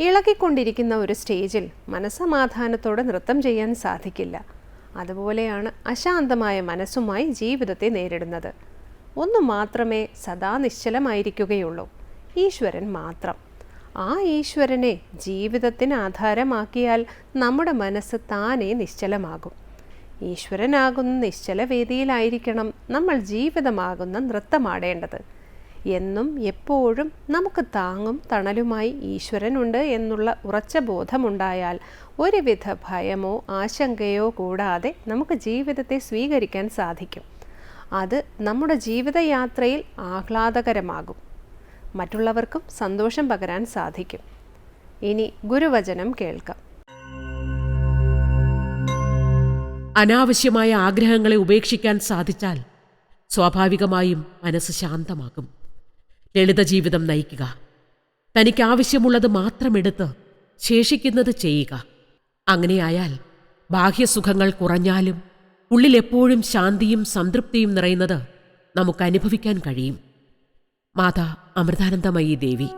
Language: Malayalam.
ഇളകിക്കൊണ്ടിരിക്കുന്ന ഒരു സ്റ്റേജിൽ മനസ്സമാധാനത്തോടെ നൃത്തം ചെയ്യാൻ സാധിക്കില്ല. അതുപോലെയാണ് അശാന്തമായ മനസ്സുമായി ജീവിതത്തെ നേരിടുന്നത്. ഒന്നു മാത്രമേ സദാ നിശ്ചലമായിരിക്കുകയുള്ളൂ. ഈശ്വരൻ മാത്രം. ആ ഈശ്വരനെ ജീവിതത്തിന് ആധാരമാക്കിയാൽ നമ്മുടെ മനസ്സ് താനേ നിശ്ചലമാകും. ഈശ്വരനാകുന്ന നിശ്ചല വേദിയിലായിരിക്കണം നമ്മൾ ജീവിതമാകുന്ന നൃത്തമാടേണ്ടത്. എന്നും എപ്പോഴും നമുക്ക് താങ്ങും തണലുമായി ഈശ്വരനുണ്ട് എന്നുള്ള ഉറച്ച ബോധമുണ്ടായാൽ ഒരുവിധ ഭയമോ ആശങ്കയോ കൂടാതെ നമുക്ക് ജീവിതത്തെ സ്വീകരിക്കാൻ സാധിക്കും. അത് നമ്മുടെ ജീവിതയാത്രയിൽ ആഹ്ലാദകരമാകും. മറ്റുള്ളവർക്കും സന്തോഷം പകരാൻ സാധിക്കും. ഇനി ഗുരുവചനം കേൾക്കാം. അനാവശ്യമായ ആഗ്രഹങ്ങളെ ഉപേക്ഷിക്കാൻ സാധിച്ചാൽ സ്വാഭാവികമായും മനസ്സ് ശാന്തമാകും. ലളിത ജീവിതം നയിക്കുക. തനിക്ക് ആവശ്യമുള്ളത് മാത്രമെടുത്ത് ശേഷിക്കുന്നത് ചെയ്യുക. അങ്ങനെയായാൽ ബാഹ്യസുഖങ്ങൾ കുറഞ്ഞാലും ഉള്ളിലെപ്പോഴും ശാന്തിയും സംതൃപ്തിയും നിറയുന്നത് നമുക്ക് അനുഭവിക്കാൻ കഴിയും. മാതാ അമൃതാനന്ദമയി ദേവി.